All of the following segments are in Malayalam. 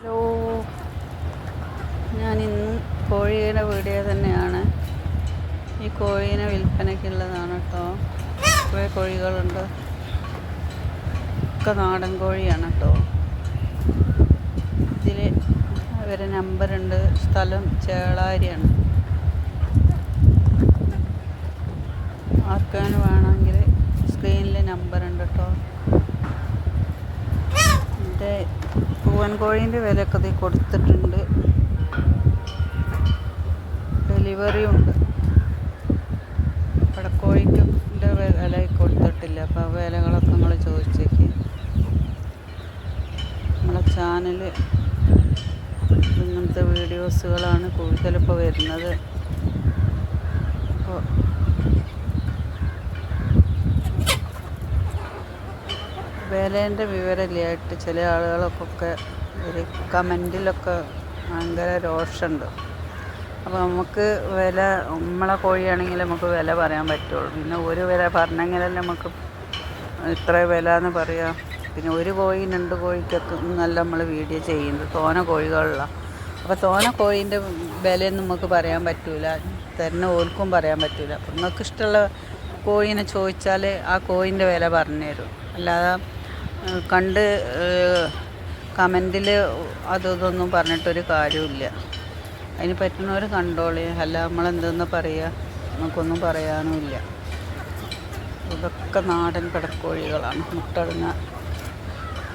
ഹലോ. ഞാൻ ഇന്ന് കോഴിയുടെ വീഡിയോ തന്നെയാണ്. ഈ കോഴീനെ വിൽപ്പനയ്ക്കുള്ളതാണ് കേട്ടോ. കുറേ കോഴികളുണ്ട്. ഒക്കെ നാടൻ കോഴിയാണ് കേട്ടോ. ഇതിൽ അവരെ നമ്പറുണ്ട്. സ്ഥലം ചേളാരിയാണ്. ആർക്കാനും വേണമെങ്കിൽ സ്ക്രീനിൽ നമ്പറുണ്ട് കേട്ടോ. കോഴീന്റെ വിലയൊക്കെ ഇതിൽ കൊടുത്തിട്ടുണ്ട്. ഡെലിവറി ഉണ്ട് പടക്കോഴിന്റെ വില കൊടുത്തിട്ടില്ല. അപ്പോൾ വിലകളൊക്കെ നമ്മൾ ചോദിച്ചേക്ക്. നമ്മളെ ചാനൽ ഇങ്ങനത്തെ വീഡിയോസുകളാണ് കൂടുതലിപ്പോൾ വരുന്നത് അപ്പോൾ വിലേന്റെ വിവരമില്ലായിട്ട് ചില ആളുകൾക്കൊക്കെ ഒരു കമന്റിലൊക്കെ ഭയങ്കര രോഷമുണ്ട്. അപ്പോൾ നമുക്ക് വില നമ്മളെ കോഴിയാണെങ്കിൽ നമുക്ക് വില പറയാൻ പറ്റുള്ളൂ. പിന്നെ ഒരു വില പറഞ്ഞെങ്കിലല്ലേ നമുക്ക് ഇത്ര വില എന്ന് പറയാം. പിന്നെ ഒരു കോഴി രണ്ട് കോഴിക്കൊക്കെ നല്ല നമ്മൾ വീഡിയോ ചെയ്യുന്നത്. തോന കോഴികളിലാണ് അപ്പോൾ തോന കോഴീന്റെ വിലയൊന്നും നമുക്ക് പറയാൻ പറ്റില്ല തന്നെ ഓൽക്കും പറയാൻ പറ്റില്ല അപ്പം നിങ്ങൾക്ക് ഇഷ്ടമുള്ള കോഴീനെ ചോദിച്ചാൽ ആ കോഴീന്റെ വില പറഞ്ഞു തരും അല്ലാതെ കണ്ട് കമന്റിൽ അതും ഇതൊന്നും പറഞ്ഞിട്ടൊരു കാര്യമില്ല അതിന് പറ്റുന്നവർ കണ്ടോളി. അല്ല നമ്മളെന്തെന്ന് പറയുക നമുക്കൊന്നും പറയാനുമില്ല. ഇതൊക്കെ നാടൻ പിടക്കോഴികളാണ് മുട്ടടുന്ന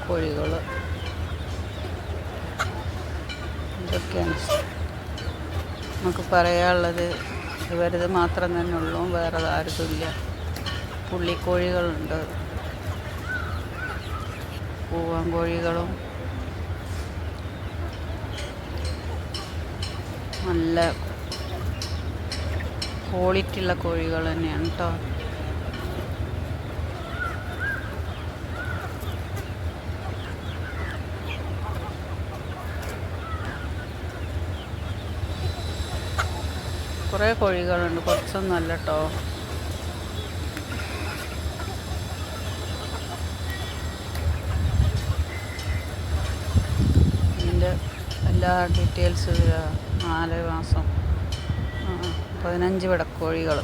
കോഴികൾ ഇതൊക്കെയാണ്. നമുക്ക് പറയാനുള്ളത് ഇവരത് മാത്രം തന്നെ ഉള്ളൂ. വേറെ ആരുമില്ല. പുള്ളിക്കോഴികളുണ്ട്. പൂവൻ കോഴികളും. നല്ല ക്വാളിറ്റി ഉള്ള കോഴികൾ തന്നെയാണ് കേട്ടോ കുറേ കോഴികളുണ്ട്. കുറച്ചൊന്നും അല്ല കേട്ടോ എല്ലാ ഡീറ്റെയിൽസും നാല് മാസം പതിനഞ്ച് വിടക്കോഴികൾ